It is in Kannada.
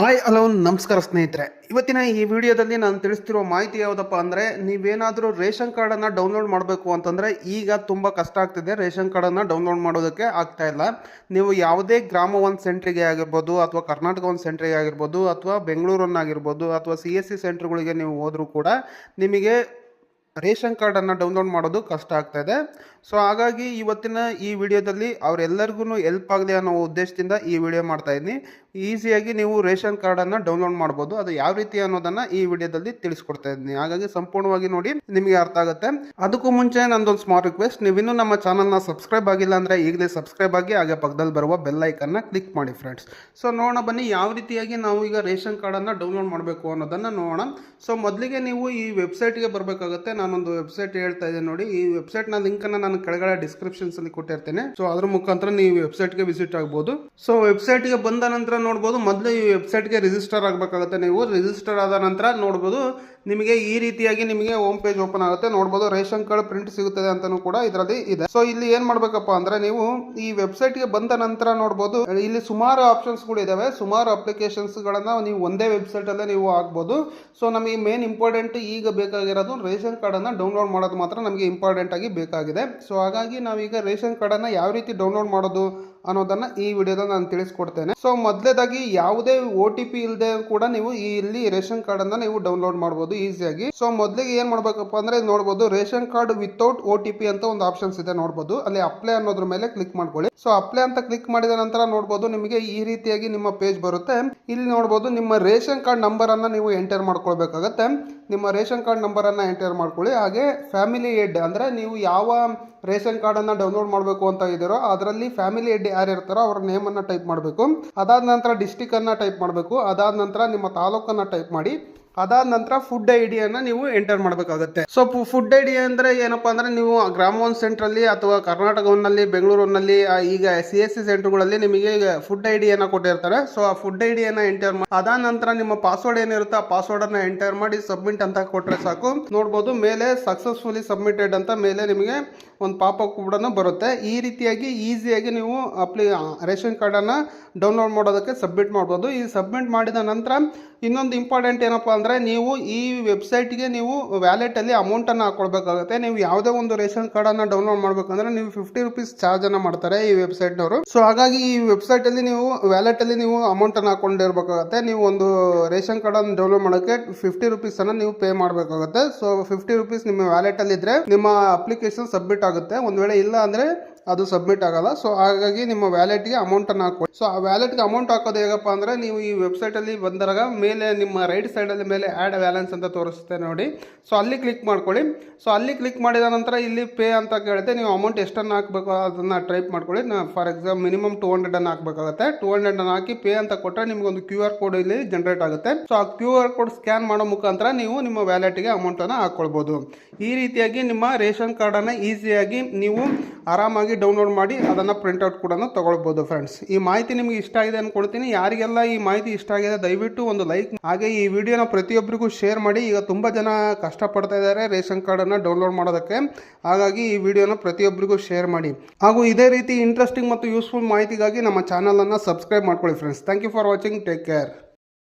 ಹಾಯ್, ಹಲೋ, ನಮಸ್ಕಾರ ಸ್ನೇಹಿತರೆ. ಇವತ್ತಿನ ಈ ವಿಡಿಯೋದಲ್ಲಿ ನಾನು ತಿಳಿಸ್ತಿರೋ ಮಾಹಿತಿ ಯಾವುದಪ್ಪ ಅಂದರೆ, ನೀವೇನಾದರೂ ರೇಷನ್ ಕಾರ್ಡನ್ನು ಡೌನ್ಲೋಡ್ ಮಾಡಬೇಕು ಅಂತಂದರೆ, ಈಗ ತುಂಬ ಕಷ್ಟ ಆಗ್ತಿದೆ. ರೇಷನ್ ಕಾರ್ಡನ್ನು ಡೌನ್ಲೋಡ್ ಮಾಡೋದಕ್ಕೆ ಆಗ್ತಾ ಇಲ್ಲ. ನೀವು ಯಾವುದೇ ಗ್ರಾಮ ಒಂದು ಸೆಂಟ್ರಿಗೆ ಆಗಿರ್ಬೋದು, ಅಥವಾ ಕರ್ನಾಟಕ ಒಂದು ಸೆಂಟ್ರಿಗೆ ಆಗಿರ್ಬೋದು, ಅಥವಾ ಬೆಂಗಳೂರನ್ನಾಗಿರ್ಬೋದು, ಅಥವಾ ಸಿ ಎಸ್ ಸಿ ಸೆಂಟ್ರ್ಗಳಿಗೆ ನೀವು ಹೋದರೂ ಕೂಡ ನಿಮಗೆ ರೇಷನ್ ಕಾರ್ಡನ್ನು ಡೌನ್ಲೋಡ್ ಮಾಡೋದು ಕಷ್ಟ ಆಗ್ತಾ ಇದೆ. ಸೊ ಹಾಗಾಗಿ ಇವತ್ತಿನ ಈ ವಿಡಿಯೋದಲ್ಲಿ ಅವರೆಲ್ಲರಿಗೂ ಹೆಲ್ಪ್ ಆಗಲಿ ಅನ್ನೋ ಉದ್ದೇಶದಿಂದ ಈ ವಿಡಿಯೋ ಮಾಡ್ತಾ ಇದ್ದೀನಿ. ಈಸಿಯಾಗಿ ನೀವು ರೇಷನ್ ಕಾರ್ಡನ್ನು ಡೌನ್ಲೋಡ್ ಮಾಡ್ಬೋದು. ಅದು ಯಾವ ರೀತಿ ಅನ್ನೋದನ್ನು ಈ ವಿಡಿಯೋದಲ್ಲಿ ತಿಳಿಸ್ಕೊಡ್ತಾ ಇದ್ದೀನಿ. ಹಾಗಾಗಿ ಸಂಪೂರ್ಣವಾಗಿ ನೋಡಿ, ನಿಮಗೆ ಅರ್ಥ ಆಗುತ್ತೆ. ಅದಕ್ಕೂ ಮುಂಚೆ ನಂದೊಂದು ಸ್ಮಾಲ್ ರಿಕ್ವೆಸ್ಟ್ ನೀವಿನ್ನೂ ನಮ್ಮ ಚಾನಲ್ನ ಸಬ್ಸ್ಕ್ರೈಬ್ ಆಗಿಲ್ಲ ಅಂದರೆ ಈಗಲೇ ಸಬ್ಸ್ಕ್ರೈಬ್ ಆಗಿ ಹಾಗೆ ಪಕ್ಕದಲ್ಲಿ ಬರುವ ಬೆಲ್ ಐಕನ್ನ ಕ್ಲಿಕ್ ಮಾಡಿ ಫ್ರೆಂಡ್ಸ್ ಸೊ ನೋಡೋಣ, ಬನ್ನಿ ಯಾವ ರೀತಿಯಾಗಿ ನಾವು ಈಗ ರೇಷನ್ ಕಾರ್ಡನ್ನು ಡೌನ್ಲೋಡ್ ಮಾಡಬೇಕು ಅನ್ನೋದನ್ನು ನೋಡೋಣ. ಸೊ ಮೊದಲಿಗೆ ನೀವು ಈ ವೆಬ್ಸೈಟ್ಗೆ ಬರಬೇಕಾಗುತ್ತೆ. ನಾನೊಂದು ವೆಬ್ಸೈಟ್ ಹೇಳ್ತಾ ಇದೆ ನೋಡಿ. ಈ ವೆಬ್ಸೈಟ್ನ ಲಿಂಕ್ ಅನ್ನ ನಾನು ಕೆಳಗಡೆ ಡಿಸ್ಕ್ರಿಪ್ಷನ್ಸ್ ಅಲ್ಲಿ ಕೊಟ್ಟಿರ್ತೇನೆ. ಸೊ ಅದ್ರ ಮುಖಾಂತರ ನೀವು ವೆಬ್ಸೈಟ್ಗೆ ವಿಸಿಟ್ ಆಗ್ಬೋದು. ಸೊ ವೆಬ್ಸೈಟ್ಗೆ ಬಂದ ನಂತರ ನೋಡಬಹುದು ಮೊದಲು ಈ ವೆಬ್ಸೈಟ್ಗೆ ರಿಜಿಸ್ಟರ್ ಆಗಬೇಕಾಗುತ್ತೆ ನೀವು. ರಿಜಿಸ್ಟರ್ ಆದ ನಂತರ ನೋಡಬಹುದು ನಿಮಗೆ ಈ ರೀತಿಯಾಗಿ ನಿಮಗೆ ಹೋಮ್ ಪೇಜ್ ಓಪನ್ ಆಗುತ್ತೆ. ನೋಡಬಹುದು ರೇಷನ್ ಕಾರ್ಡ್ ಪ್ರಿಂಟ್ ಸಿಗುತ್ತದೆ ಅಂತಾನೂ ಕೂಡ ಇದರಲ್ಲಿ ಇದೆ. ಸೊ ಇಲ್ಲಿ ಏನ್ ಮಾಡ್ಬೇಕಪ್ಪ ಅಂದ್ರೆ ನೀವು ಈ ವೆಬ್ಸೈಟ್ಗೆ ಬಂದ ನಂತರ ನೋಡಬಹುದು ಇಲ್ಲಿ ಸುಮಾರು ಆಪ್ಷನ್ಸ್ಗಳು ಇದಾವೆ. ಸುಮಾರು ಅಪ್ಲಿಕೇಶನ್ಸ್ ಗಳನ್ನ ನೀವು ಒಂದೇ ವೆಬ್ಸೈಟ್ ಅಲ್ಲೇ ನೀವು ಆಗ್ಬೋದು ಸೊ ನಮಗೆ ಮೇನ್ ಇಂಪಾರ್ಟೆಂಟ್ ಈಗ ಬೇಕಾಗಿರೋದು ರೇಷನ್ ಕಾರ್ಡ್ ಅನ್ನ ಡೌನ್ಲೋಡ್ ಮಾಡೋದು ಮಾತ್ರ ನಮಗೆ ಇಂಪಾರ್ಟೆಂಟಾಗಿ ಬೇಕಾಗಿದೆ. ಸೊ ಹಾಗಾಗಿ ನಾವೀಗ ರೇಷನ್ ಕಾರ್ಡನ್ನು ಯಾವ ರೀತಿ ಡೌನ್ಲೋಡ್ ಮಾಡೋದು ಅನ್ನೋದನ್ನ ಈ ವಿಡಿಯೋದಲ್ಲಿ ನಾನು ತಿಳಿಸ್ಕೊಡ್ತೇನೆ. ಸೊ ಮೊದಲೇದಾಗಿ ಯಾವುದೇ ಒ ಟಿ ಪಿ ಇಲ್ಲದೆ ಕೂಡ ನೀವು ಇಲ್ಲಿ ರೇಷನ್ ಕಾರ್ಡ್ ಅನ್ನ ನೀವು ಡೌನ್ಲೋಡ್ ಮಾಡಬಹುದು ಈಸಿಯಾಗಿ ಸೊ ಮೊದಲಿಗೆ ಏನ್ ಮಾಡ್ಬೇಕಪ್ಪ ಅಂದ್ರೆ ನೋಡಬಹುದು ration card without O T P ಅಂತ ಒಂದು ಆಪ್ಷನ್ಸ್ ಇದೆ ನೋಡಬಹುದು ಅಲ್ಲಿ ಅಪ್ಲೈ ಅನ್ನೋದ್ರ ಮೇಲೆ ಕ್ಲಿಕ್ ಮಾಡ್ಕೊಳ್ಳಿ. ಸೊ ಅಪ್ಲೈ ಅಂತ ಕ್ಲಿಕ್ ಮಾಡಿದ ನಂತರ ನೋಡಬಹುದು ನಿಮಗೆ ಈ ರೀತಿಯಾಗಿ ನಿಮ್ಮ ಪೇಜ್ ಬರುತ್ತೆ. ಇಲ್ಲಿ ನೋಡಬಹುದು ನಿಮ್ಮ ರೇಷನ್ ಕಾರ್ಡ್ ನಂಬರ್ ಅನ್ನ ನೀವು ಎಂಟರ್ ಮಾಡ್ಕೊಳ್ಬೇಕಾಗತ್ತೆ. ನಿಮ್ಮ ರೇಷನ್ ಕಾರ್ಡ್ ನಂಬರ್ ಅನ್ನ ಎಂಟರ್ ಮಾಡ್ಕೊಳ್ಳಿ. ಹಾಗೆ ಫ್ಯಾಮಿಲಿ ಹೆಡ್ ಅಂದ್ರೆ ನೀವು ಯಾವ ರೇಷನ್ ಕಾರ್ಡ್ ಅನ್ನ ಡೌನ್ಲೋಡ್ ಮಾಡಬೇಕು ಅಂತ ಇದ್ದೀರೋ, ಅದರಲ್ಲಿ ಫ್ಯಾಮಿಲಿ ಹೆಡ್ ಯಾರು ಇರ್ತಾರೋ ಅವ್ರ ನೇಮ್ ಅನ್ನ ಟೈಪ್ ಮಾಡಬೇಕು. ಅದಾದ ನಂತರ ಡಿಸ್ಟಿಕ್ ಅನ್ನ ಟೈಪ್ ಮಾಡಬೇಕು. ಅದಾದ ನಂತರ ನಿಮ್ಮ ತಾಲೂಕನ್ನು ಟೈಪ್ ಮಾಡಿ. ಅದಾದ ನಂತರ ಫುಡ್ ಐ ಡಿಯನ್ನ ನೀವು ಎಂಟರ್ ಮಾಡಬೇಕಾಗುತ್ತೆ. ಸೊ ಫುಡ್ ಐಡಿ ಅಂದ್ರೆ ಏನಪ್ಪಾ ಅಂದ್ರೆ ನೀವು ಗ್ರಾಮ ಒನ್ ಸೆಂಟ್ರಲ್ಲಿ ಅಥವಾ ಕರ್ನಾಟಕ ಒನ್ನಲ್ಲಿ ಬೆಂಗಳೂರಿನಲ್ಲಿ ಈಗ ಸಿ ಎಸ್ ಸಿ ಸೆಂಟರ್ಗಳಲ್ಲಿ ನಿಮಗೆ ಫುಡ್ ಐ ಡಿಯನ್ನ ಕೊಟ್ಟಿರ್ತಾರೆ. ಸೊ ಆ ಫುಡ್ ಐ ಡಿಯನ್ನ ಎಂಟರ್ ಮಾಡಿ ಅದಾದ ನಂತರ ನಿಮ್ಮ ಪಾಸ್ವರ್ಡ್ ಏನಿರುತ್ತೆ ಆ ಪಾಸ್ವರ್ಡ್ ಅನ್ನ ಎಂಟರ್ ಮಾಡಿ ಸಬ್ಮಿಟ್ ಅಂತ ಕೊಟ್ಟರೆ ಸಾಕು. ನೋಡ್ಬೋದು ಮೇಲೆ ಸಕ್ಸಸ್ಫುಲಿ ಸಬ್ಮಿಟೆಡ್ ಅಂತ ಮೇಲೆ ನಿಮಗೆ ಒಂದು ಪಾಪ ಕೂಡ ಬರುತ್ತೆ. ಈ ರೀತಿಯಾಗಿ ಈಸಿಯಾಗಿ ನೀವು ಅಪ್ಲಿ ರೇಷನ್ ಕಾರ್ಡನ್ನು ಡೌನ್ಲೋಡ್ ಮಾಡೋದಕ್ಕೆ ಸಬ್ಮಿಟ್ ಮಾಡ್ಬೋದು. ಈ ಸಬ್ಮಿಟ್ ಮಾಡಿದ ನಂತರ ಇನ್ನೊಂದು ಇಂಪಾರ್ಟೆಂಟ್ ಏನಪ್ಪ ಅಂದರೆ ನೀವು ಈ ವೆಬ್ಸೈಟ್ಗೆ ನೀವು ವ್ಯಾಲೆಟಲ್ಲಿ ಅಮೌಂಟನ್ನು ಹಾಕೊಳ್ಬೇಕಾಗುತ್ತೆ. ನೀವು ಯಾವುದೇ ಒಂದು ರೇಷನ್ ಕಾರ್ಡನ್ನು ಡೌನ್ಲೋಡ್ ಮಾಡಬೇಕಂದ್ರೆ ನೀವು ಫಿಫ್ಟಿ ರುಪೀಸ್ ಚಾರ್ಜನ್ನು ಮಾಡ್ತಾರೆ ಈ ವೆಬ್ಸೈಟ್ನವರು ಸೊ ಹಾಗಾಗಿ ಈ ವೆಬ್ಸೈಟಲ್ಲಿ ನೀವು ವ್ಯಾಲೆಟಲ್ಲಿ ನೀವು ಅಮೌಂಟನ್ನು ಹಾಕೊಂಡಿರ್ಬೇಕಾಗತ್ತೆ. ನೀವು ಒಂದು ರೇಷನ್ ಕಾರ್ಡನ್ನು ಡೌನ್ಲೋಡ್ ಮಾಡೋಕ್ಕೆ ಫಿಫ್ಟಿ ರುಪೀಸನ್ನು ನೀವು ಪೇ ಮಾಡಬೇಕಾಗುತ್ತೆ. ಸೊ ಫಿಫ್ಟಿ ರುಪೀಸ್ ನಿಮ್ಮ ವ್ಯಾಲೆಟಲ್ಲಿ ಇದ್ದರೆ ನಿಮ್ಮ ಅಪ್ಲಿಕೇಶನ್ ಸಬ್ಮಿಟ್ ಆಗುತ್ತೆ. ಒಂದು ವೇಳೆ ಇಲ್ಲ ಅಂದರೆ ಅದು ಸಬ್ಮಿಟ್ ಆಗಲ್ಲ. ಸೊ ಹಾಗಾಗಿ ನಿಮ್ಮ ವ್ಯಾಲೆಟ್ಗೆ ಅಮೌಂಟನ್ನು ಹಾಕೊಳ್ಳಿ ಸೊ ಆ ವ್ಯಾಲೆಟ್ಗೆ ಅಮೌಂಟ್ ಹಾಕೋದು ಹೇಗಪ್ಪ ಅಂದರೆ ನೀವು ಈ ವೆಬ್ಸೈಟಲ್ಲಿ ಬಂದಾಗ ಮೇಲೆ ನಿಮ್ಮ ರೈಟ್ ಸೈಡಲ್ಲಿ ಮೇಲೆ ಆ್ಯಡ್ ಬ್ಯಾಲೆನ್ಸ್ ಅಂತ ತೋರಿಸುತ್ತೆ ನೋಡಿ. ಸೊ ಅಲ್ಲಿ ಕ್ಲಿಕ್ ಮಾಡ್ಕೊಳ್ಳಿ. ಸೊ ಅಲ್ಲಿ ಕ್ಲಿಕ್ ಮಾಡಿದ ನಂತರ ಇಲ್ಲಿ ಪೇ ಅಂತ ಕೇಳಿದೆ ನೀವು ಅಮೌಂಟ್ ಎಷ್ಟನ್ನು ಹಾಕಬೇಕು ಅದನ್ನು ಟೈಪ್ ಮಾಡ್ಕೊಳ್ಳಿ. ಫಾರ್ ಎಕ್ಸಾಮ್ ಮಿನಿಮಮ್ ಟೂ ಹಂಡ್ರೆಡನ್ನು ಹಾಕಬೇಕಾಗುತ್ತೆ. ಟೂ ಹಂಡ್ರೆಡನ್ನು ಹಾಕಿ ಪೇ ಅಂತ ಕೊಟ್ಟರೆ ನಿಮಗೊಂದು ಕ್ಯೂ ಆರ್ ಕೋಡ್ ಇಲ್ಲಿ ಜನರೇಟ್ ಆಗುತ್ತೆ. ಸೊ ಆ ಕ್ಯೂ ಆರ್ ಕೋಡ್ ಸ್ಕ್ಯಾನ್ ಮಾಡೋ ಮುಖಾಂತರ ನೀವು ನಿಮ್ಮ ವ್ಯಾಲೆಟ್ಗೆ ಅಮೌಂಟನ್ನು ಹಾಕ್ಕೊಳ್ಬೋದು. ಈ ರೀತಿಯಾಗಿ ನಿಮ್ಮ ರೇಷನ್ ಕಾರ್ಡನ್ನು ಈಸಿಯಾಗಿ ನೀವು ಆರಾಮಾಗಿ ಡೌನ್ಲೋಡ್ ಮಾಡಿ ಅದನ್ನು ಪ್ರಿಂಟ್ಔಟ್ ಕೂಡ ತೊಗೊಳ್ಬೋದು ಫ್ರೆಂಡ್ಸ್ ಈ ಮಾಹಿತಿ ನಿಮಗೆ ಇಷ್ಟ ಆಗಿದೆ ಅಂದ್ಕೊಳ್ತೀನಿ ಯಾರಿಗೆಲ್ಲ ಈ ಮಾಹಿತಿ ಇಷ್ಟ ಆಗಿದೆ, ದಯವಿಟ್ಟು ಒಂದು ಲೈಕ್ ಹಾಗೆ ಈ ವಿಡಿಯೋನ ಪ್ರತಿಯೊಬ್ಬರಿಗೂ ಶೇರ್ ಮಾಡಿ. ಈಗ ತುಂಬ ಜನ ಕಷ್ಟಪಡ್ತಾ ಇದ್ದಾರೆ ರೇಷನ್ ಕಾರ್ಡನ್ನು ಡೌನ್ಲೋಡ್ ಮಾಡೋದಕ್ಕೆ. ಹಾಗಾಗಿ ಈ ವಿಡಿಯೋನ ಪ್ರತಿಯೊಬ್ಬರಿಗೂ ಶೇರ್ ಮಾಡಿ. ಹಾಗೂ ಇದೇ ರೀತಿ ಇಂಟ್ರೆಸ್ಟಿಂಗ್ ಮತ್ತು ಯೂಸ್ಫುಲ್ ಮಾಹಿತಿಗಾಗಿ ನಮ್ಮ ಚಾನಲನ್ನು ಸಬ್ಸ್ಕ್ರೈಬ್ ಮಾಡ್ಕೊಳ್ಳಿ friends thank you for watching take care